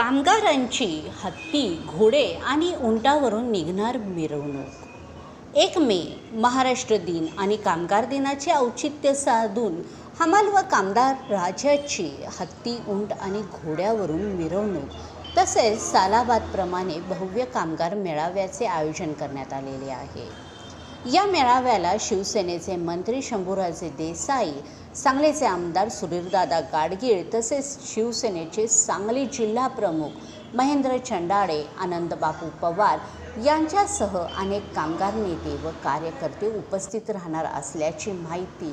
कामगारांची हत्ती घोडे आणि उंटावरून निघणार मिरवणूक. एक मे महाराष्ट्र दिन आणि कामगार दिनाचे औचित्य साधून हमाल व कामदार राज्याची हत्ती उंट आणि घोड्यावरून मिरवणूक तसेच सालाबादप्रमाणे भव्य कामगार मेळाव्याचे आयोजन करण्यात आलेले आहे. या मेळाव्याला शिवसेनेचे मंत्री शंभूराजे देसाई सांगलीचे आमदार सुधीरदादा गाडगीळ तसेच शिवसेनेचे सांगली जिल्हा प्रमुख महेंद्र चंडाळे आनंदबापू पवार यांच्यासह अनेक कामगार नेते व कार्यकर्ते उपस्थित राहणार असल्याची माहिती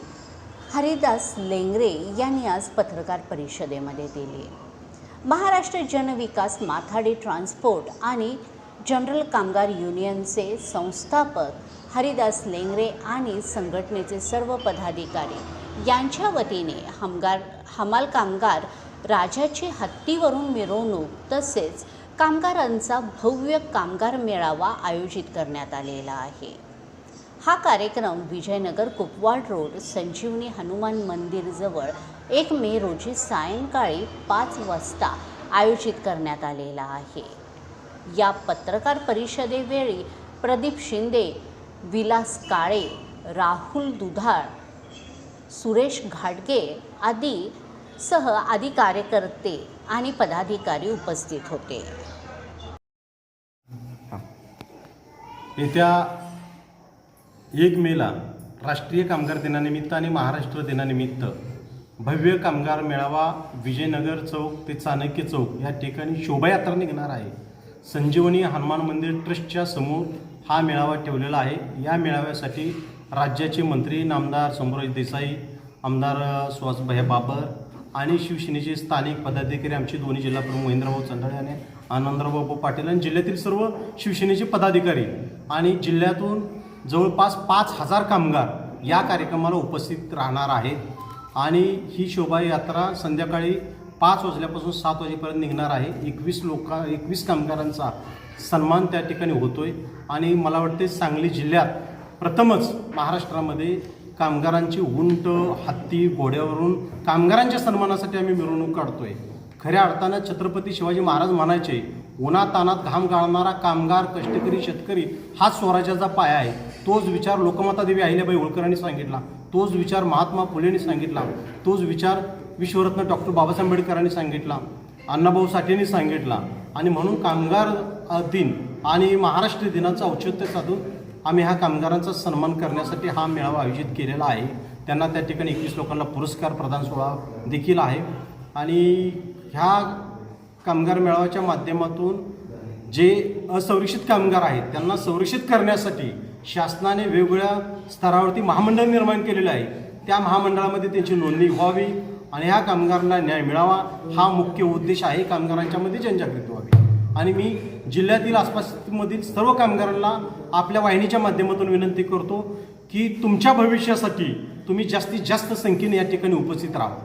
हरिदास लेंगरे यांनी आज पत्रकार परिषदेमध्ये दिली. महाराष्ट्र जनविकास माथाडी ट्रान्सपोर्ट आणि जनरल कामगार युनियनचे संस्थापक हरिदास लेंगरे आणि संघटनेचे सर्व पदाधिकारी यांच्या वतीने हमगार हमाल कामगार राजाची हत्तीवरून मिरवणूक तसेच कामगारांचा भव्य कामगार मेळावा आयोजित करण्यात आलेला आहे. हा कार्यक्रम विजयनगर कुपवाड रोड संजीवनी हनुमान मंदिरजवळ एक मे रोजी सायंकाळी पाच वाजता आयोजित करण्यात आलेला आहे. या पत्रकार परिषदेवेळी प्रदीप शिंदे विलास काळे राहुल दुधाळ सुरेश घाटगे आदी सह आदी कार्यकर्ते आणि पदाधिकारी उपस्थित होते. येत्या एक मेला राष्ट्रीय कामगार दिनानिमित्त आणि महाराष्ट्र दिनानिमित्त भव्य कामगार मेळावा विजयनगर चौक ते चाणक्य चौक या ठिकाणी शोभायात्रा निघणार आहे. संजीवनी हनुमान मंदिर ट्रस्टच्या समोर हा मेळावा ठेवलेला आहे. या मेळाव्यासाठी राज्याचे मंत्री नामदार शंभूराज देसाई आमदार सुहासभाई बाबर आणि शिवसेनेचे स्थानिक पदाधिकारी आमचे दोन्ही जिल्हाप्रमुख महेंद्रभाऊ चंदाळे आणि आनंदराव पाटील आणि जिल्ह्यातील सर्व शिवसेनेचे पदाधिकारी आणि जिल्ह्यातून जवळपास पाच हजार कामगार या कार्यक्रमाला उपस्थित राहणार आहेत. आणि ही शोभायात्रा संध्याकाळी पाच वाजल्यापासून सात वाजेपर्यंत निघणार आहे. एकवीस लोका एकवीस कामगारांचा सन्मान त्या ठिकाणी होतो आहे आणि मला वाटते सांगली जिल्ह्यात प्रथमच महाराष्ट्रामध्ये कामगारांची उंट हत्ती घोड्यावरून कामगारांच्या सन्मानासाठी आम्ही मिरवणूक काढतो आहे खऱ्या अर्थानं छत्रपती शिवाजी महाराज म्हणायचे उन्हातानात घाम गाळणारा कामगार कष्टकरी शेतकरी हाच स्वराज्याचा पाया आहे. तोच विचार लोकमाता देवी अहिल्याबाई होळकरांनी सांगितला तोच विचार महात्मा फुलेंनी सांगितला तोच विचार विश्वरत्न डॉक्टर बाबासाहेब आंबेडकरांनी सांगितला अण्णाभाऊ साठेंनी सांगितला आणि म्हणून कामगार दिन आणि महाराष्ट्र दिनाचं औचित्य साधून आम्ही ह्या कामगारांचा सन्मान करण्यासाठी हा मेळावा आयोजित केलेला आहे. त्यांना त्या ठिकाणी एकवीस लोकांना पुरस्कार प्रदान सोहळा देखील आहे. आणि ह्या कामगार मेळाव्याच्या माध्यमातून जे असंरक्षित कामगार आहेत त्यांना संरक्षित करण्यासाठी शासनाने वेगवेगळ्या स्तरावरती महामंडळ निर्माण केलेलं आहे. त्या महामंडळामध्ये त्यांची नोंदणी व्हावी आणि ह्या कामगारांना न्याय मिळावा हा मुख्य उद्देश आहे. कामगारांच्यामध्ये जनजागृती व्हावी. आणि मी जिल्ह्यातील आसपासमधील सर्व कामगारांना आपल्या वाहिनीच्या माध्यमातून विनंती करतो की तुमच्या भविष्यासाठी तुम्ही जास्तीत जास्त संख्येने या ठिकाणी उपस्थित राहा.